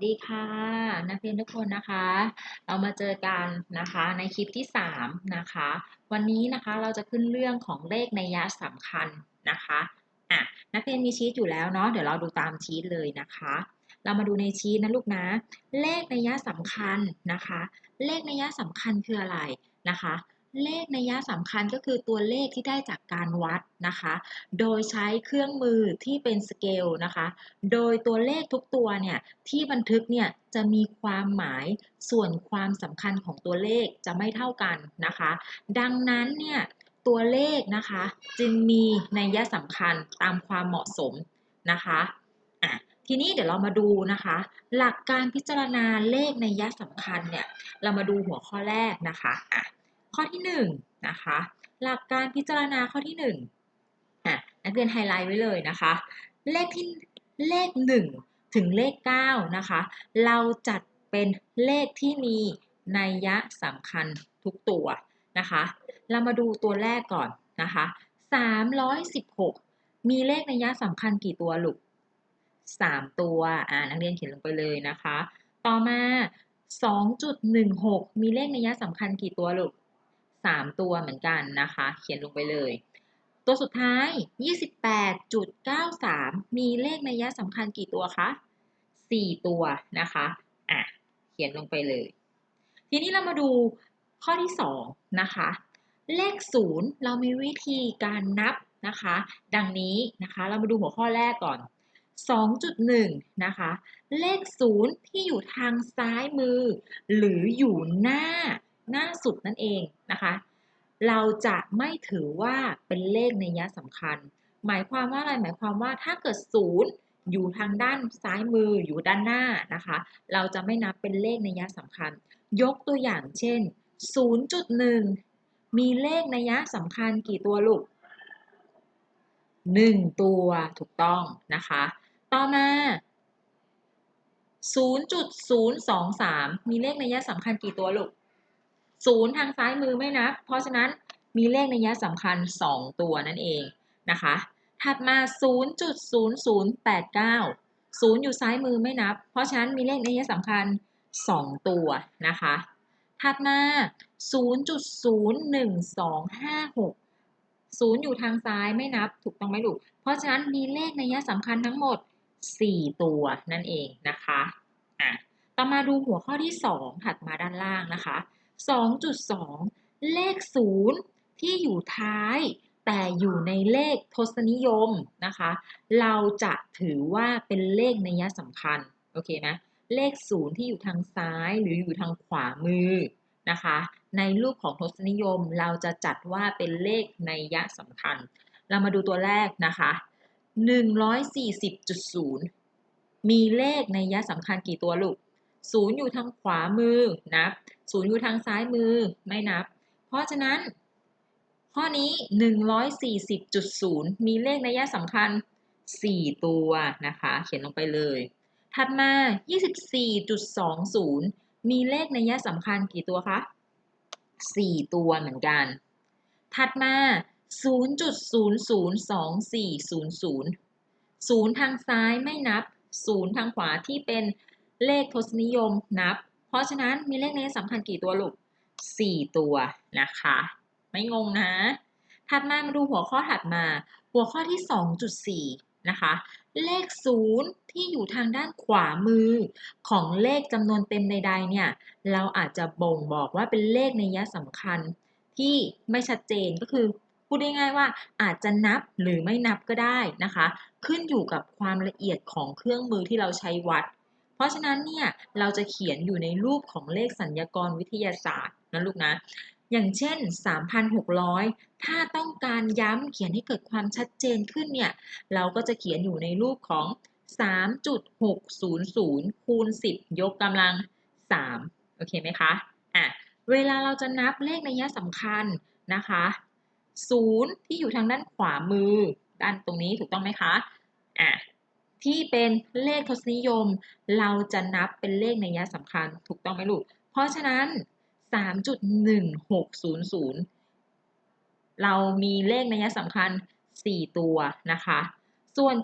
สวัสดีค่ะ นักเรียนทุกคนนะคะ เรามาเจอกันนะคะในคลิปที่ 3 นะคะ วันนี้นะคะเราจะขึ้นเรื่องของเลขในยะสำคัญนะคะอะนักเรียนมีชีตอยู่แล้วเนาะเดี๋ยวเราดูตามชีตเลยนะคะ เรามาดูในชีตนะลูกนะ เลขในยะสำคัญนะคะ เลขในยะสำคัญคืออะไรนะคะ เลขในยะสำคัญก็คือตัวเลขที่ได้จากการวัดนะคะ โดยใช้เครื่องมือที่เป็นสเกลนะคะ โดยตัวเลขทุกตัวเนี่ยที่บันทึกเนี่ยจะมีความหมายส่วนความสำคัญของตัวเลขจะไม่เท่ากันนะคะ ดังนั้นเนี่ยตัวเลขนะคะจึงมีในยะสำคัญตามความเหมาะสมนะคะอะทีนี้เดี๋ยวเรามาดูนะคะ หลักการพิจารณาเลขในยยะสำคัญเนี่ยเรามาดูหัวข้อแรกนะคะอะ ข้อที่1นนะคะหลักการพิจารณาข้อที่1อะนักเรียนไฮไลท์ไว้เลยนะคะ เลขที่เลข 1 ถึงเลข9นะคะเราจัดเป็นเลขที่มีนัยยะสำคัญทุกตัวนะคะ เรามาดูตัวแรกก่อนนะคะ316 มีเลขนัยยะสำคัญกี่ตัวลูก3 ตัว อ่า นักเรียนเขียนลงไปเลยนะคะ ต่อมา 2.16 มีเลขนัยยะสำคัญกี่ตัวลูก 3 ตัวเหมือนกันนะคะ เขียนลงไปเลย ตัวสุดท้าย 28.93 มีเลขนัยยะสำคัญกี่ตัวคะ 4 ตัวนะคะอะเขียนลงไปเลย ทีนี้เรามาดูข้อที่ 2 นะคะ เลข 0 เรามีวิธีการนับนะคะ ดังนี้นะคะเรามาดูหัวข้อแรกก่อน 2.1 นะคะ เลข 0 ที่อยู่ทางซ้ายมือ หรืออยู่หน้า หน้าสุดนั่นเองนะคะ เราจะไม่ถือว่าเป็นเลขในยะสำคัญ หมายความว่าอะไร หมายความว่าถ้าเกิด0อยู่ทางด้านซ้ายมืออยู่ด้านหน้านะคะ เราจะไม่นับเป็นเลขในยะสำคัญ ยกตัวอย่างเช่น 0.1 มีเลขในยะสำคัญกี่ตัวลูก 1 ตัวถูกต้องนะคะ ต่อมา 0.023 มีเลขในยะสำคัญกี่ตัวลูก 0ทางซ้ายมือไม่นับ เพราะฉะนั้นมีเลขในยะสำคัญ 2 ตัวนั่นเองนะคะ ถัดมา 0.0089 0 อยู่ซ้ายมือไม่นับ เพราะฉะนั้นมีเลขในยะสำคัญ 2 ตัวนะคะ ถัดมา 0.01256 0 อยู่ทางซ้ายไม่นับ ถูกต้องไหมลูก เพราะฉะนั้นมีเลขในยะสำคัญทั้งหมด 4 ตัวนั่นเองนะคะ อะ ต่อมาดูหัวข้อที่ 2 ถัดมาด้านล่างนะคะ 2.2 เลข 0 ที่อยู่ท้าย แต่อยู่ในเลขทศนิยมนะคะ เราจะถือว่าเป็นเลขนัยสำคัญ โอเคไหมเลข 0 ที่อยู่ทางซ้ายหรืออยู่ทางขวามือนะคะ ในรูปของทศนิยมเราจะจัดว่าเป็นเลขนัยสำคัญ เรามาดูตัวแรกนะคะ140.0 มีเลขในัยสำคัญกี่ตัวลูก 0อยู่ทางขวามือนับ0อยู่ทางซ้ายมือไม่นับ เพราะฉะนั้น ข้อนี้ 140.0 มีเลขนัยสำคัญ 4 ตัวนะคะ เขียนลงไปเลย ถัดมา 24.20 มีเลขนัยสำคัญกี่ตัวคะ 4 ตัวเหมือนกัน ถัดมา 0.002400 0ทางซ้ายไม่นับ 0 ทางขวาที่เป็น เลขทศนิยมนับ เพราะฉะนั้นมีเลขนัยสำคัญกี่ตัวลูก4 ตัวนะคะ ไม่งงนะ ถัดมามาดูหัวข้อถัดมา หัวข้อที่ 2.4 นะคะ เลข 0 ที่อยู่ทางด้านขวามือ ของเลขจำนวนเต็มใดๆเนี่ย เราอาจจะบ่งบอกว่าเป็นเลขในยะสำคัญที่ไม่ชัดเจนก็คือพูดง่ายๆว่าอาจจะนับหรือไม่นับก็ได้นะคะ ขึ้นอยู่กับความละเอียดของเครื่องมือที่เราใช้วัด ราะฉะนั้นเนี่ยเราจะเขียนอยู่ในรูปของเลขสัญญากรวิทยาศาสตร์นะลูกนะอย่างเช่น 3,600 ถ้าต้องการย้ำเขียนให้เกิดความชัดเจนขึ้นเนี่ยเราก็จะเขียนอยู่ในรูปของ 3.600 คูณ 10 ยกกำลัง 3 โอเคไหมคะอะเวลาเราจะนับเลขในัยสำคัญนะคะ0ที่อยู่ทางด้านขวามือ ด้านตรงนี้ถูกต้องไหมคะอะ ที่เป็นเลขทศนิยม เราจะนับเป็นเลขในัยสำคัญ ถูกต้องไหมลูก เพราะฉะนั้น 3.1600 เรามีเลขในัยสำคัญ 4 ตัวนะคะ ส่วน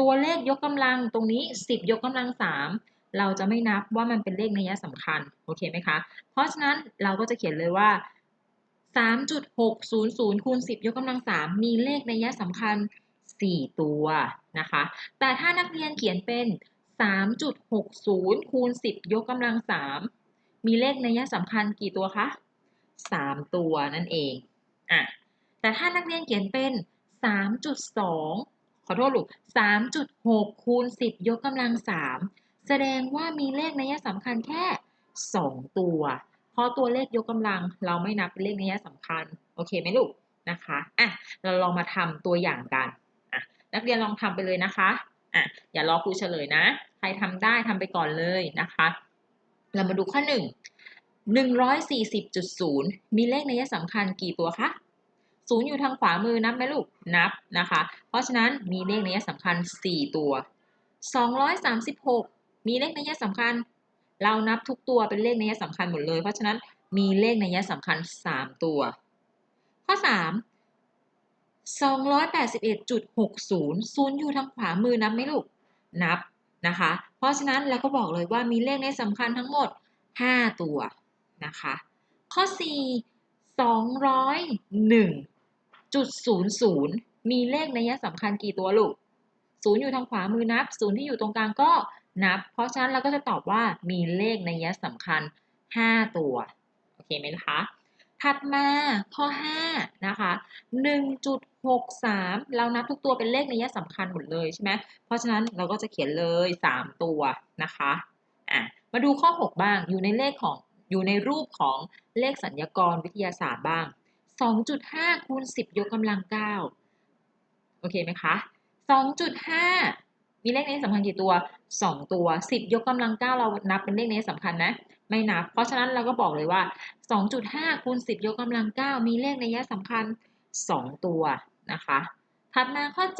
ตัวเลขยกกำลังตรงนี้ 10 ยกกำลัง 3 เราจะไม่นับว่ามันเป็นเลขในัยสำคัญ โอเคไหมคะ เพราะฉะนั้นเราก็จะเขียนเลยว่า 3.600คูณ10 ยกกำลัง 3 มีเลขในัยสำคัญ 4 ตัวนะคะ แต่ถ้านักเรียนเขียนเป็น 3.60 คูณ 10 ยกกำลัง 3 มีเลขนัยสำคัญกี่ตัวคะ 3 ตัวนั่นเองอะแต่ถ้านักเรียนเขียนเป็น 3.2 ขอโทษลูก 3.6 คูณ 10 ยกกำลัง 3 แสดงว่ามีเลขนัยสำคัญแค่ 2 ตัว เพราะตัวเลขยกกำลังเราไม่นับเป็นเลขนัยสำคัญ โอเคไหมลูกนะคะ อะ เราลองมาทำตัวอย่างกัน นักเรียนลองทำไปเลยนะคะอะอย่ารอครูเฉลยนะ ใครทำได้ทำไปก่อนเลยนะคะ เรามาดูข้อ 1 140.0 มีเลขนัยสำคัญกี่ตัวคะศูนย์อยู่ทางขวามือนับไหมลูกนับนะคะ เพราะฉะนั้นมีเลขนัยสำคัญ 4 ตัว 236 มีเลขนัยสำคัญ เรานับทุกตัวเป็นเลขนัยสำคัญหมดเลย เพราะฉะนั้นมีเลขนัยสำคัญ 3 ตัว ข้อ 3 281.60 ศูนย์อยู่ทางขวามือนับไหมลูก นับนะคะ เพราะฉะนั้นเราก็บอกเลยว่ามีเลขในสำคัญทั้งหมด 5 ตัวนะคะ ข้อ 4 201.00 มีเลขในัยสำคัญกี่ตัวลูก ศูนย์อยู่ทางขวามือนับ ศูนย์ที่อยู่ตรงกลางก็นับ เพราะฉะนั้นเราก็จะตอบว่ามีเลขในัยสำคัญ 5 ตัว โอเคไหมคะ ถัดมาข้อ5นะคะ1.63 เรานับทุกตัวเป็นเลขนัยสำคัญหมดเลยใช่ไหมเพราะฉะนั้นเราก็จะเขียนเลย 3 ตัวนะคะอะมาดูข้อ 6 บ้างอยู่ในเลขของอยู่ในรูปของเลขสัญญากรวิทยาศาสตร์บ้าง 2.5คูณ10 ยกกำลัง 9 โอเคไหมคะ 2.5 มีเลขนี้สำคัญกี่ตัว 2 ตัว 10 ยกกำลัง 9 เรานับเป็นเลขนี้สำคัญนะ ไม่นับ เพราะฉะนั้นเราก็บอกเลยว่า 2.5คูณ10 ยกกำลัง 9 มีเลขในยะสำคัญ 2 ตัวนะคะ ถัดมาข้อ 7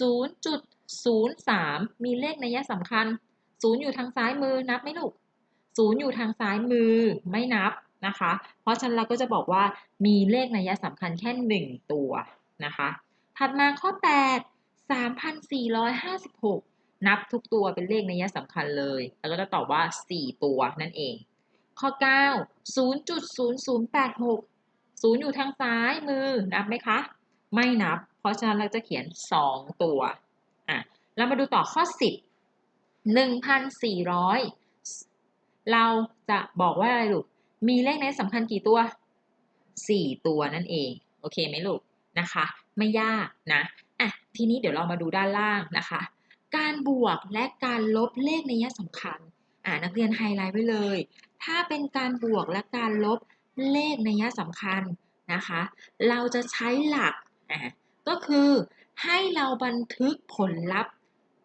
0.03 มีเลขในยะสำคัญ 0 อยู่ทางซ้ายมือนับไหมลูก 0 อยู่ทางซ้ายมือไม่นับนะคะ เพราะฉะนั้นเราก็จะบอกว่ามีเลขในัยสำคัญแค่ 1 ตัวนะคะ ถัดมาข้อ 8 3,456 นับทุกตัวเป็นเลขนัยสำคัญเลย แล้วก็จะตอบว่า 4 ตัวนั่นเอง ข้อ 9 0.0086 0 อยู่ทางซ้ายมือ นับไหมคะ ไม่นับ เพราะฉะนั้นเราจะเขียน 2 ตัว อะ เรามาดูต่อข้อ 10 1,400 เราจะบอกว่าอะไรลูก มีเลขในสำคัญกี่ตัว 4 ตัวนั่นเอง โอเคไหมลูก นะคะ ไม่ยากนะ อะทีนี้เดี๋ยวเรามาดูด้านล่างนะคะ การบวกและการลบเลขในยะสำคัญอ่านักเรียนไฮไลท์ไว้เลย ถ้าเป็นการบวกและการลบเลขในยะสำคัญนะคะ เราจะใช้หลักอ่าก็คือให้เราบันทึกผลลัพธ์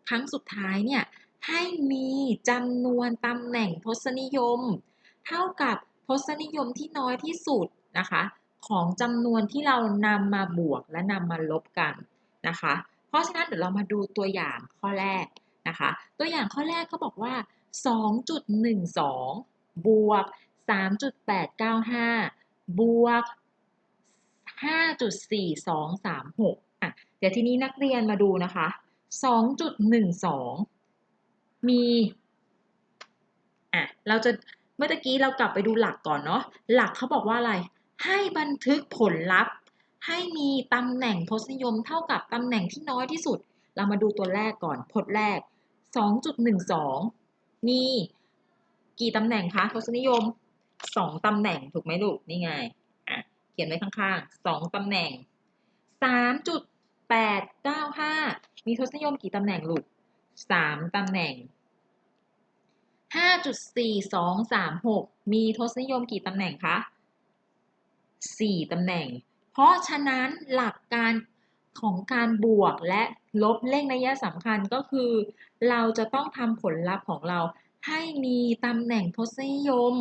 ครั้งสุดท้ายเนี่ยให้มีจำนวนตำแหน่งทศนิยม เท่ากับทศนิยมที่น้อยที่สุดนะคะ ของจำนวนที่เรานำมาบวกและนำมาลบกัน นะคะ เพราะฉะนั้นเดี๋ยวเรามาดูตัวอย่างข้อแรกนะคะ ตัวอย่างข้อแรกเขาบอกว่า 2.12 บวก 3.895 บวก 5.4236 อะ เดี๋ยวทีนี้นักเรียนมาดูนะคะ 2.12 มี อะ เราจะ เมื่อกี้เรากลับไปดูหลักก่อนเนาะ หลักเขาบอกว่าอะไร ให้บันทึกผลลัพธ์ ให้มีตำแหน่งทศนิยมเท่ากับตำแหน่งที่น้อยที่สุด เรามาดูตัวแรกก่อนพจน์แรก 2.12 มีกี่ตำแหน่งคะทศนิยม 2ตำแหน่งถูกไหมลูกนี่ไงอะเขียนไว้ข้างๆ 2ตำแหน่ง 3.895 มีทศนิยมกี่ตำแหน่งลูก 3ตำแหน่ง 5.4236 มีทศนิยมกี่ตำแหน่งคะ 4ตำแหน่ง เพราะฉะนั้นหลักการของการบวกและลบเลขนัยสำคัญก็คือ เราจะต้องทำผลลัพธ์ของเราให้มีตำแหน่งทศนิยม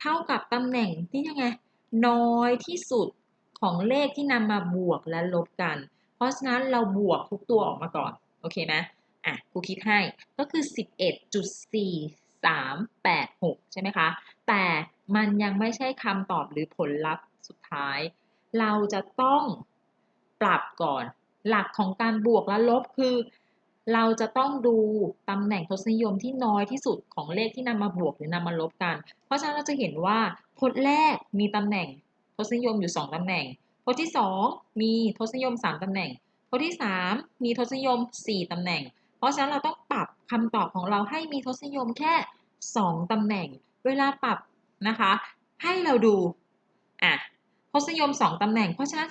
เท่ากับตำแหน่งที่ยังไงน้อยที่สุดของเลขที่นำมาบวกและลบกัน เพราะฉะนั้นเราบวกทุกตัวออกมาก่อน โอเคไหมอะครูคิดให้ก็คือ 11.4386 ใช่ไหมคะ แต่มันยังไม่ใช่คำตอบหรือผลลัพธ์สุดท้าย เราจะต้องปรับก่อน หลักของการบวกและลบคือ เราจะต้องดูตำแหน่งทศนิยมที่น้อยที่สุดของเลขที่นำมาบวกหรือนำมาลบกัน เพราะฉะนั้นเราจะเห็นว่าพจน์แรกมีตำแหน่งทศนิยมอยู่ 2ตำแหน่งพจน์ที่ 2 มีทศนิยม 3ตำแหน่งพจน์ที่ 3 มีทศนิยม 4ตำแหน่ง เพราะฉะนั้นเราต้องปรับคำตอบของเราให้มีทศนิยมแค่ 2ตำแหน่ง เวลาปรับนะคะ ให้เราดูอะ ทศนิยม 2ตำแหน่ง เพราะฉะนั้น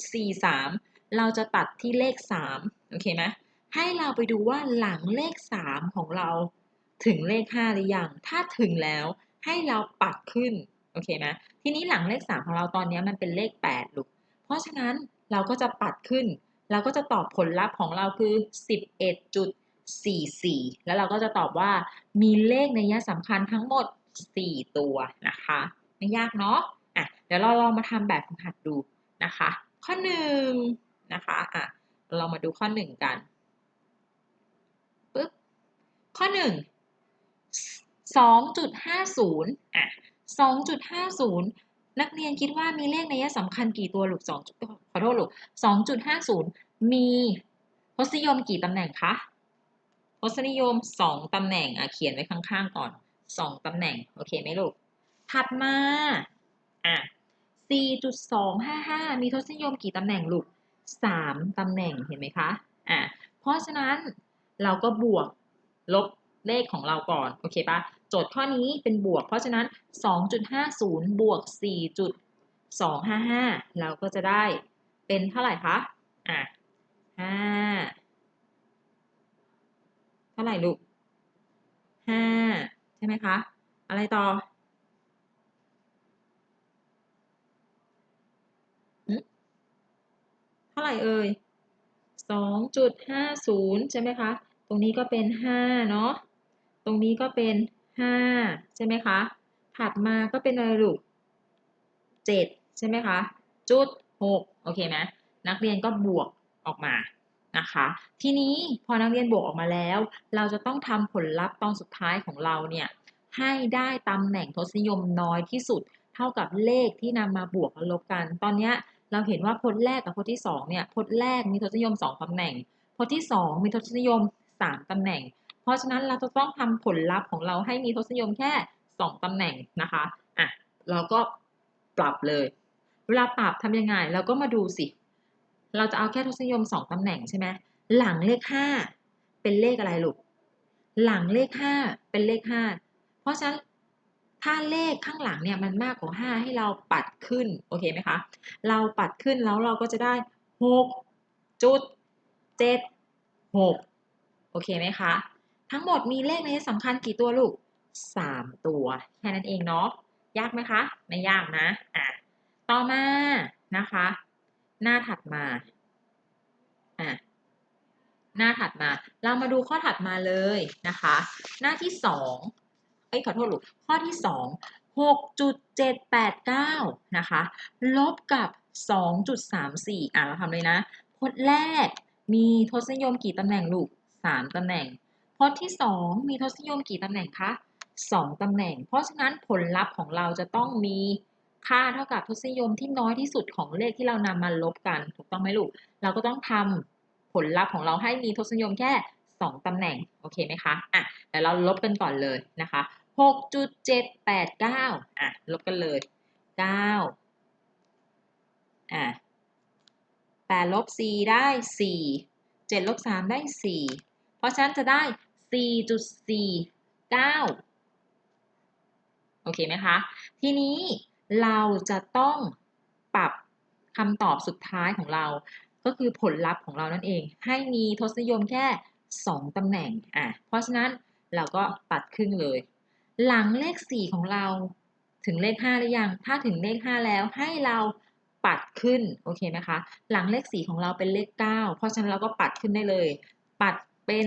11.43 เราจะตัดที่เลข 3 โอเคไหมให้เราไปดูว่าหลังเลข 3 ของเราถึงเลข 5 หรือยัง ถ้าถึงแล้วให้เราปัดขึ้น โอเคไหมทีนี้หลังเลข 3 ของเราตอนนี้มันเป็นเลข 8 ลูก เพราะฉะนั้นเราก็จะปัดขึ้น เราก็จะตอบผลลัพธ์ของเราคือ 11.44 แล้วเราก็จะตอบว่ามีเลขในยะสำคัญทั้งหมด 4 ตัวนะคะ ไม่ยากเนาะ ดี๋ยวเราลองมาทำแบบฝึกหัดดูนะคะ ข้อ1นะคะอะเรามาดูข้อ1กันปึ๊บข้อ1 2.50อะ2.50นักเรียนคิดว่ามีเลขในยะสำคัญกี่ตัวหลูก2ขอโทษหลูก2.50มีทศนิยมกี่ตำแหน่งคะทศนิยม2ตำแหน่งอะเขียนไว้ข้างๆก่อน2ตำแหน่ง โอเคไหมลูก ถัดมา อะ 4.255 มีทศนิยมกี่ตำแหน่งลูก 3 ตำแหน่งเห็นไหมคะอะเพราะฉะนั้นเราก็บวกลบเลขของเราก่อน โอเคปะโจทย์ข้อนี้เป็นบวก เพราะฉะนั้น 2.50 บวก 4.255 เราก็จะได้เป็นเท่าไหร่คะ อะ 5 เท่าไหร่ลูก 5 ใช่ไหมคะ อะไรต่อ เท่าไหร่เอ่ย2.50 ใช่ไหมคะ ตรงนี้ก็เป็น 5 เนาะ ตรงนี้ก็เป็น 5 ใช่ไหมคะ ถัดมาก็เป็นอะไรลูก 7 ใช่ไหมคะ จุด 6 โอเคไหมนักเรียนก็บวกออกมานะคะ ทีนี้พอนักเรียนบวกออกมาแล้ว เราจะต้องทำผลลัพธ์ตอนสุดท้ายของเราเนี่ย ให้ได้ตำแหน่งทศนิยมน้อยที่สุด เท่ากับเลขที่นำมาบวกและลบกัน ตอนนี้ เราเห็นว่าพจน์แรกกับพจน์ที่2เนี่ยพจน์แรกมีทศนิยม 2ตำแหน่งพจน์ที่ 2 มีทศนิยม 3ตำแหน่ง เพราะฉะนั้นเราจะต้องทำผลลัพธ์ของเราให้มีทศนิยมแค่ 2ตำแหน่งนะคะอะเราก็ปรับเลย เวลาปรับทำยังไงเราก็มาดูสิ เราจะเอาแค่ทศนิยม 2ตำแหน่งใช่ไหมหลังเลข 5 เป็นเลขอะไรลูกหลังเลข 5 เป็นเลข 5 เพราะฉะนั้น ถ้าเลขข้างหลังเนี่ยมันมากกว่า 5 ให้เราปัดขึ้น โอเคไหมคะ เราปัดขึ้นแล้วเราก็จะได้ 6 จุด 7 6 โอเคไหมคะ ทั้งหมดมีเลขในสำคัญกี่ตัวลูก 3 ตัว แค่นั้นเองเนาะ ยากไหมคะ ไม่ยากนะ อะ ต่อมานะคะ หน้าถัดมา อะหน้าถัดมา เรามาดูข้อถัดมาเลยนะคะ หน้าที่สอง เอ้ยขอโทษลูกข้อที่สองหกจุดเจ็ดแปดเก้านะคะ ลบกับสองจุดสามสี่อะเราทำเลยนะพจน์แรกมีทศนิยมกี่ตำแหน่งลูกสามตำแหน่งพจน์ที่สองมีทศนิยมกี่ตำแหน่งคะสองตำแหน่ง เพราะฉะนั้นผลลัพธ์ของเราจะต้องมีค่าเท่ากับทศนิยมที่น้อยที่สุดของเลขที่เรานำมาลบกัน ถูกต้องไหมลูก เราก็ต้องทำผลลัพธ์ของเราให้มีทศนิยมแค่ 2 ตำแหน่ง โอเคไหมคะ อะเดี๋ยวเราลบกันก่อนเลยนะคะ 6.789 อะ ลบกันเลย 9 อะ8ลบ4ได้ 4 7ลบ3ได้ 4 เพราะฉะนั้นจะได้ 4.49 โอเคไหมคะ ทีนี้เราจะต้องปรับคำตอบสุดท้ายของเรา ก็คือผลลัพธ์ของเรานั่นเอง ให้มีทศนิยมแค่ 2ตำแหน่ง อะ เพราะฉะนั้นเราก็ตัดครึ่งเลย หลังเลข 4 ของเราถึงเลข 5 หรือยัง ถ้าถึงเลข 5 แล้วให้เราปัดขึ้น โอเคไหมคะ หลังเลข 4 ของเราเป็นเลข 9 เพราะฉะนั้นเราก็ปัดขึ้นได้เลย ปัดเป็น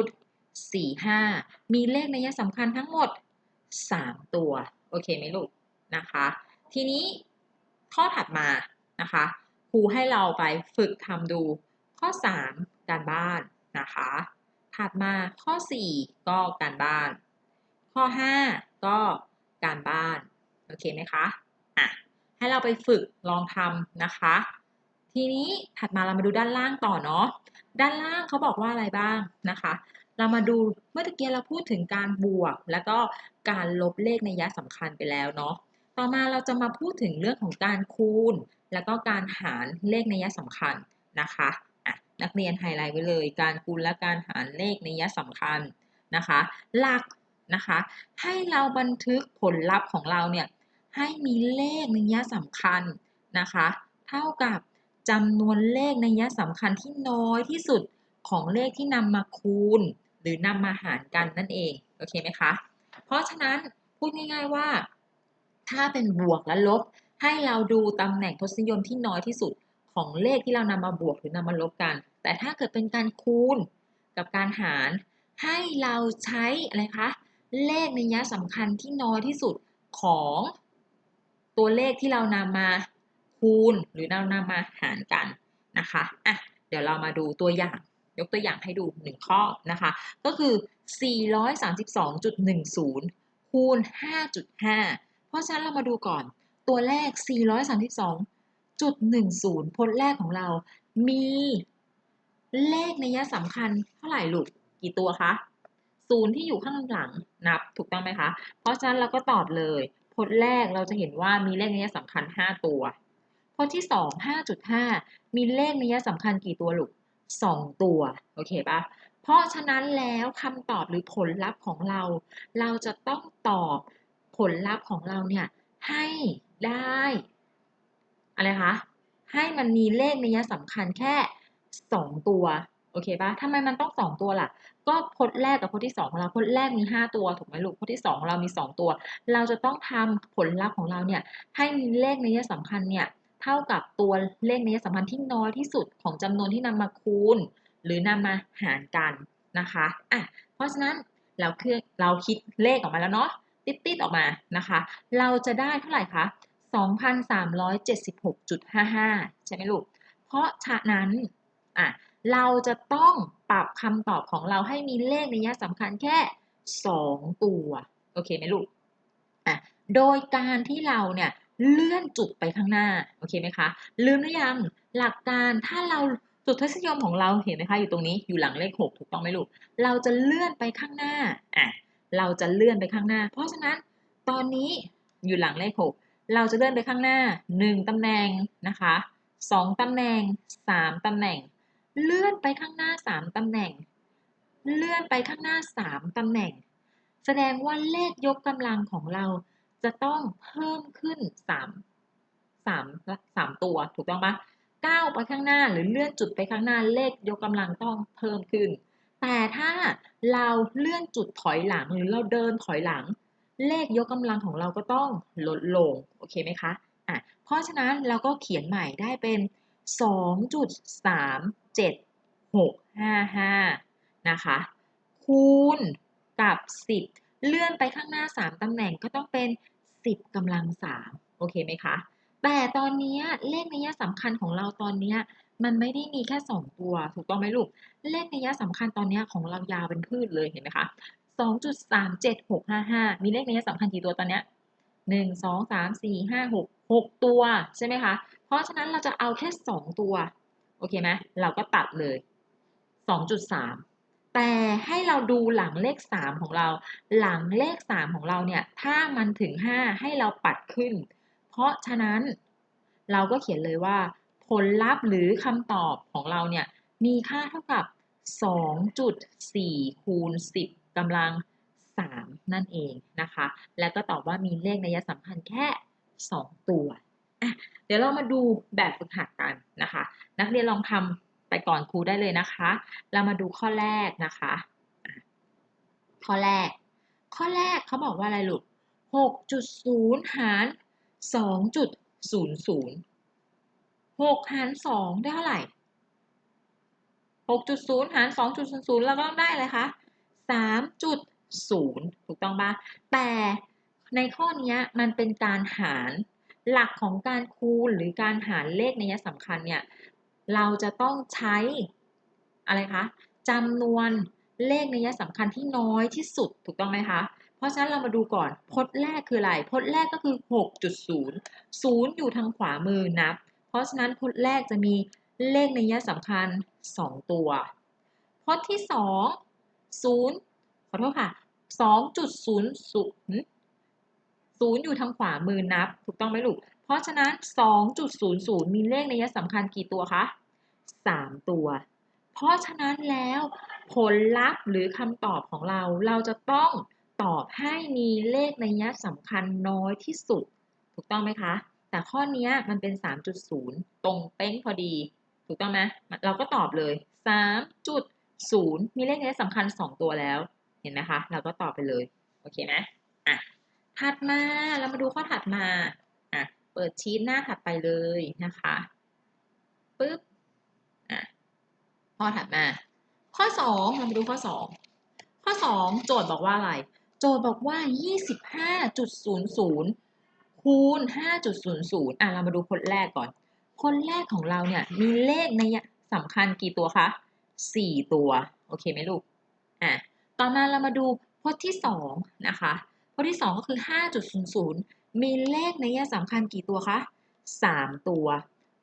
4.45 มีเลขในัยสำคัญทั้งหมด 3 ตัว โอเคไหมลูก นะคะ ทีนี้ข้อถัดมานะคะ ครูให้เราไปฝึกทำดูข้อ 3 การบ้านนะคะ ถัดมาข้อ 4 ก็การบ้าน ข้อ 5 ก็การบ้าน โอเคไหมคะอะให้เราไปฝึกลองทำนะคะ ทีนี้ถัดมาเรามาดูด้านล่างต่อเนาะด้านล่างเขาบอกว่าอะไรบ้างนะคะ เรามาดูเมื่อตะกี้เราพูดถึงการบวก แล้วก็การลบเลขในยะสำคัญไปแล้วเนาะต่อมาเราจะมาพูดถึงเรื่องของการคูณ แล้วก็การหารเลขในยะสำคัญนะคะอะนักเรียนไฮไลท์ไว้เลย การคูณและการหารเลขในยะสำคัญนะคะ หลัก นะคะ ให้เราบันทึกผลลัพธ์ของเราเนี่ยให้มีเลขในยะสำคัญนะคะ เท่ากับจำนวนเลขในยะสำคัญที่น้อยที่สุดของเลขที่นำมาคูณ หรือนำมาหารกันนั่นเองโอเคไหมคะเพราะฉะนั้นพูดง่ายๆว่า ถ้าเป็นบวกและลบ ให้เราดูตำแหน่งทศนิยมที่น้อยที่สุดของเลขที่เรานำมาบวกหรือนำมาลบกัน แต่ถ้าเกิดเป็นการคูณกับการหาร ให้เราใช้อะไรคะ เลขในยะสำคัญที่น้อยที่สุดของตัวเลขที่เรานำมาคูณหรือเรานำมาหารกันนะคะอะเดี๋ยวเรามาดูตัวอย่างยกตัวอย่างให้ดูหนึ่งข้อนะคะ ก็คือ 432.10 คูณ 5.5 เพราะฉะนั้นเรามาดูก่อนตัวแรก432.10 พจน์แรกของเรา มีเลขในยะสำคัญเท่าไหร่ลูกกี่ตัวคะ ศูนย์ที่อยู่ข้างหลังนับถูกต้องไหมคะ เพราะฉะนั้นเราก็ตอบเลยพจน์แรกเราจะเห็นว่ามีเลขในยะสำคัญ 5 ตัวพจน์ที่ 2 5.5 มีเลขในยะสำคัญกี่ตัวลูก 2 ตัว โอเคปะเพราะฉะนั้นแล้วคำตอบหรือผลลัพธ์ของเรา เราจะต้องตอบผลลัพธ์ของเราเนี่ยให้ได้อะไรคะ ให้มันมีเลขในยะสำคัญแค่ 2 ตัว โอเคปะทำไมมันต้อง2ตัวล่ะ ก็พจน์แรกกับพจน์ที่2ของเราพจน์แรกมี5ตัวถูกไหมลูกพจน์ที่2ของเรามี2ตัว เราจะต้องทำผลลัพธ์ของเราเนี่ยให้มีเลขในยะสำคัญเนี่ยเท่ากับตัวเลขในยะสำคัญที่น้อยที่สุดของจำนวนที่นำมาคูณ หรือนำมาหารกันนะคะอะเพราะฉะนั้นเราคือเราคิดเลขออกมาแล้วเนาะติดๆออกมานะคะ เราจะได้เท่าไหร่คะ2,376.55 ใช่ไหมลูก เพราะฉะนั้นอะ เราจะต้องปรับคำตอบของเราให้มีเลขในยะสำคัญแค่ 2 ตัว โอเคไหมลูกอะโดยการที่เราเนี่ยเลื่อนจุดไปข้างหน้า โอเคไหมคะ ลืมหรือยังหลักการถ้าเราจุดทศนิยมของเราเห็นไหมคะอยู่ตรงนี้อยู่หลังเลข 6 ถูกต้องไหมลูก เราจะเลื่อนไปข้างหน้าอะเราจะเลื่อนไปข้างหน้า เพราะฉะนั้นตอนนี้อยู่หลังเลข 6 เราจะเลื่อนไปข้างหน้า 1 ตำแหน่งนะคะ 2 ตำแหน่ง 3 ตำแหน่ง เลื่อนไปข้างหน้า 3 ตำแหน่ง เลื่อนไปข้างหน้า 3 ตำแหน่ง แสดงว่าเลขยกกำลังของเราจะต้องเพิ่มขึ้น 3 3 3 ตัวถูกต้องปะก้าวไปข้างหน้าหรือเลื่อนจุดไปข้างหน้าเลขยกกำลังต้องเพิ่มขึ้น แต่ถ้าเราเลื่อนจุดถอยหลังหรือเราเดินถอยหลัง เลขยกกำลังของเราก็ต้องลดลงโอเคไหมคะอะเพราะฉะนั้นเราก็เขียนใหม่ได้เป็น 2.3765นะคะ คูณกับ 10 เลื่อนไปข้างหน้า 3 ตำแหน่งก็ต้องเป็น 10กำลัง 3 โอเคไหมคะ แต่ตอนนี้เลขนัยสำคัญของเราตอนนี้มันไม่ได้มีแค่ 2 ตัว ถูกต้องไหมลูก เลขนัยสำคัญตอนนี้ของเรายาวเป็นพืชเลยเห็นไหมคะ2.37655 มีเลขนัยสำคัญกี่ตัวตอนนี้1 2 3 4 5 6 6 ตัวใช่ไหมคะ เพราะฉะนั้นเราจะเอาแค่ 2 ตัว โอเคไหมเราก็ตัดเลย 2.3 แต่ให้เราดูหลังเลข 3 ของเรา หลังเลข 3 ของเราเนี่ย ถ้ามันถึง 5 ให้เราปัดขึ้น เพราะฉะนั้นเราก็เขียนเลยว่า ผลลัพธ์หรือคำตอบของเราเนี่ย มีค่าเท่ากับ 2.4 คูณ 10กำลัง 3 นั่นเองนะคะ แล้วก็ตอบว่ามีเลขนัยสำคัญแค่ 2 ตัว อะเดี๋ยวเรามาดูแบบฝึกหัดกันนะคะ นักเรียนลองทำไปก่อนครูได้เลยนะคะ เรามาดูข้อแรกนะคะ ข้อแรก ข้อแรกเขาบอกว่าอะไรลูก6.0 หาร2.00 6หาร2ได้เท่าไหร่ 6.0 หาร 2.00 เราก็ต้องได้เลยคะ3.0 ถูกต้องปะแต่ในข้อนี้มันเป็นการหาร หลักของการคูณหรือการหารเลขในยสำคัญเนี่ย เราจะต้องใช้อะไรคะจำนวนเลขในยสำคัญที่น้อยที่สุดถูกต้องไหมคะ เพราะฉะนั้นเรามาดูก่อนพจน์แรกคืออะไรพจน์แรกก็คือ 6.0 0 อยู่ทางขวามือนับราะฉะนั้นพจน์แรกจะมีเลขในัยสำคัญ 2 ตัวพจน์ที่ 2 0ขอโทษค่ะ2.00 0อยู่ทางขวามือนับ ถูกต้องไหมลูก เพราะฉะนั้น 2.00 มีเลขในัยสำคัญกี่ตัวคะ 3 ตัว เพราะฉะนั้นแล้วผลลัพธ์หรือคำตอบของเรา เราจะต้องตอบให้มีเลขในัยสำคัญน้อยที่สุด ถูกต้องไหมคะ แต่ข้อนี้มันเป็น 3.0 ตรงเป๊งพอดี ถูกต้องไหมเราก็ตอบเลย 3.0 มีเลขในัยสำคัญ 2 ตัวแล้ว เห็นไหมคะ เราก็ตอบไปเลย โอเคไหมอะ ถัดมาเรามาดูข้อถัดมาอะเปิดชีตหน้าถัดไปเลยนะคะปึ๊บอะข้อถัดมา ข้อ 2 เรามาดูข้อ 2 ข้อ 2 โจทย์บอกว่าอะไร โจทย์บอกว่า 25.00 คูณ 5.00 อะเรามาดูพจน์แรกก่อนพจน์แรกของเราเนี่ยมีเลขในสำคัญกี่ตัวคะ4 ตัว โอเคไหมลูกอะต่อมาเรามาดูพจน์ที่ 2 นะคะ พจน์ที่ 2 ก็คือ 5.00 มีเลขในยสำคัญกี่ตัวคะ 3 ตัว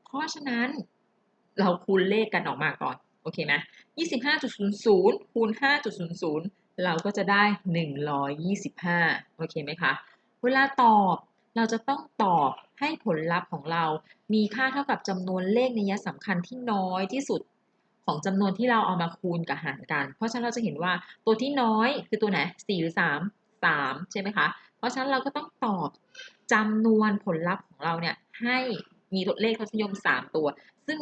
เพราะฉะนั้นเราคูณเลขกันออกมาก่อน โอเคไหม25.00 คูณ 5.00 เราก็จะได้ 125 โอเคไหมคะ เวลาตอบเราจะต้องตอบให้ผลลัพธ์ของเรา มีค่าเท่ากับจำนวนเลขในัยสำคัญที่น้อยที่สุดของจำนวนที่เราเอามาคูณกับหารกัน เพราะฉะนั้นเราจะเห็นว่าตัวที่น้อยคือตัวไหน4หรือ3 3 ใช่ไหมคะ เพราะฉะนั้นเราก็ต้องตอบจำนวนผลลัพธ์ของเราเนี่ยให้มีตัวเลขทศนิยม 3 ตัว ซึ่ง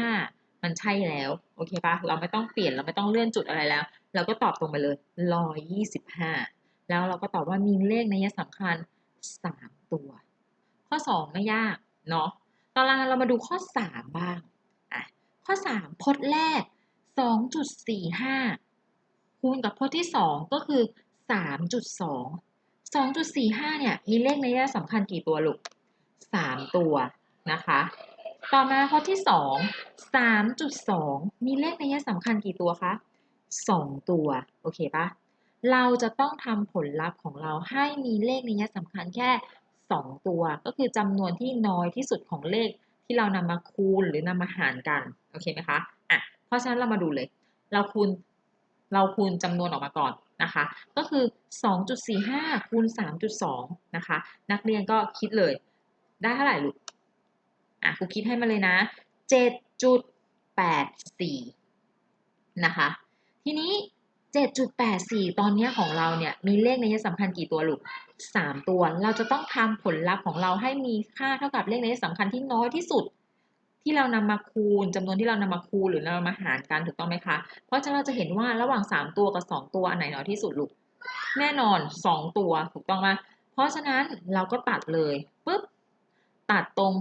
125 มันใช่แล้ว โอเคปะเราไม่ต้องเปลี่ยนเราไม่ต้องเลื่อนจุดอะไรแล้ว เราก็ตอบตรงไปเลย 125 แล้วเราก็ตอบว่ามีเลขนัยสำคัญ 3 ตัว ข้อ 2 ไม่ยากเนาะตอนเรามาดูข้อ 3 บ้างอะข้อ 3 พจน์แรก 2.45 คูณกับพจน์ที่ 2 ก็คือ 3.2 2.45เนี่ยมีเลขในัยสำคัญกี่ตัวลูก3ตัวนะคะ ต่อมาข้อที่2 3.2มีเลขในัยสำคัญกี่ตัวคะ2ตัว โอเคปะเราจะต้องทำผลลัพธ์ของเราให้มีเลขในัยสำคัญแค่ 2 ตัว ก็คือจำนวนที่น้อยที่สุดของเลขที่เรานำมาคูณหรือนำมาหารกัน โอเคไหมคะ อะ เพราะฉะนั้นเรามาดูเลย เราคูณ เราคูณจำนวนออกมาก่อน นะคะ ก็คือ 2.45 คูณ 3.2 นะคะ นักเรียนก็คิดเลย ได้เท่าไหร่ลูก อะครูคิดให้มาเลยนะ 7.84 นะคะ ทีนี้ 7.84 ตอนนี้ของเราเนี่ย มีเลขในัยสำคัญกี่ตัวลูก 3 ตัว เราจะต้องทำผลลัพธ์ของเราให้มีค่าเท่ากับเลขในัยสำคัญที่น้อยที่สุด ที่เรานำมาคูณจำนวนที่เรานำมาคูณหรือเรามาหารกันถูกต้องไหมคะ เพราะฉะนั้นเราจะเห็นว่าระหว่าง 3 ตัวกับ 2 ตัวอันไหนน้อยที่สุดลูก แน่นอน 2 ตัวถูกต้องไหมเพราะฉะนั้นเราก็ตัดเลยปุ๊บตัดตรง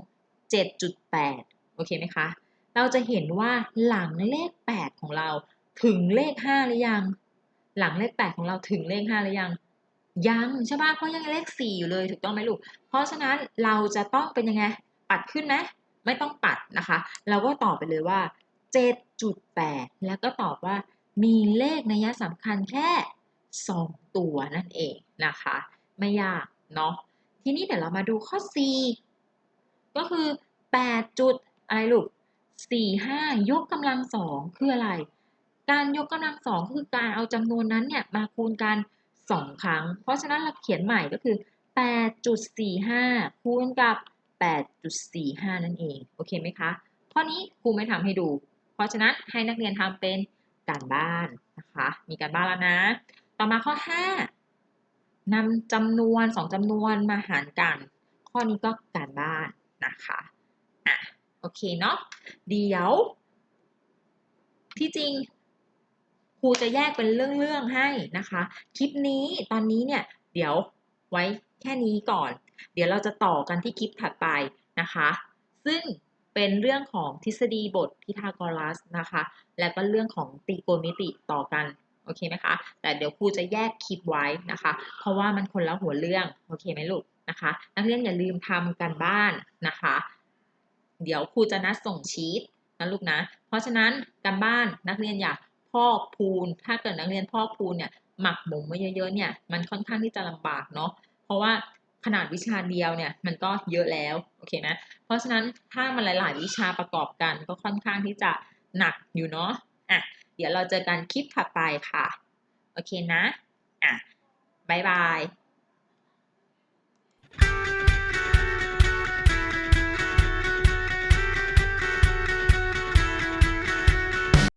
7.8 โอเคไหมคะ เราจะเห็นว่าหลังเลข 8 ของเราถึงเลข 5 หรือยัง หลังเลข 8 ของเราถึงเลข 5 หรือยังยังใช่ปะเพราะยังเลข 4 อยู่เลยถูกต้องไหมลูก เพราะฉะนั้นเราจะต้องเป็นยังไง ปัดขึ้นไหม ไม่ต้องปัดนะคะ เราก็ตอบไปเลยว่า 7.8 แล้วก็ตอบว่ามีเลขนัยสำคัญแค่ 2 ตัวนั่นเองนะคะ ไม่ยากเนาะทีนี้เดี๋ยวเรามาดูข้อ4ก็คือ 8 จุดอะไรลูก 4 5 ยกกำลังสองคืออะไร การยกกำลังสองคือการเอาจำนวนนั้นเนี่ยมาคูณกัน 2 ครั้ง เพราะฉะนั้นเราเขียนใหม่ก็คือ 8.45 คูณกับ 8.45 นั่นเอง โอเคไหมคะ ข้อนี้ครูไม่ทำให้ดู เพราะฉะนั้นให้นักเรียนทำเป็นการบ้านนะคะ มีการบ้านแล้วนะ ต่อมาข้อ 5นำจำนวน 2จำนวนมาหารกัน ข้อนี้ก็การบ้านนะคะอะโอเคเนาะเดี๋ยว ที่จริงครูจะแยกเป็นเรื่องๆให้นะคะ คลิปนี้ตอนนี้เนี่ย เดี๋ยวไว้แค่นี้ก่อน เดี๋ยวเราจะต่อกันที่คลิปถัดไปนะคะ ซึ่งเป็นเรื่องของทฤษฎีบทพีทาโกรัสนะคะ และก็เรื่องของตรีโกณมิติต่อกัน โอเคไหมคะ แต่เดี๋ยวครูจะแยกคลิปไว้นะคะ เพราะว่ามันคนละหัวเรื่อง โอเคไหมลูกนะคะ นักเรียนอย่าลืมทำกันบ้านนะคะ เดี๋ยวครูจะนัดส่งชีตนะลูกนะ เพราะฉะนั้นการบ้านนักเรียนอย่าพอกพูน ถ้าเกิดนักเรียนพอกพูนเนี่ยหมักหมมไว้เยอะๆเนี่ย มันค่อนข้างที่จะลำบากเนาะ เพราะว่า ขนาดวิชาเดียวเนี่ยมันก็เยอะแล้วโอเคนะเพราะฉะนั้นถ้ามันหลาย ๆ วิชาประกอบกันก็ค่อนข้างที่จะหนักอยู่เนาะอะเดี๋ยวเราเจอกันคลิปถัดไปค่ะ โอเคนะอะบายบาย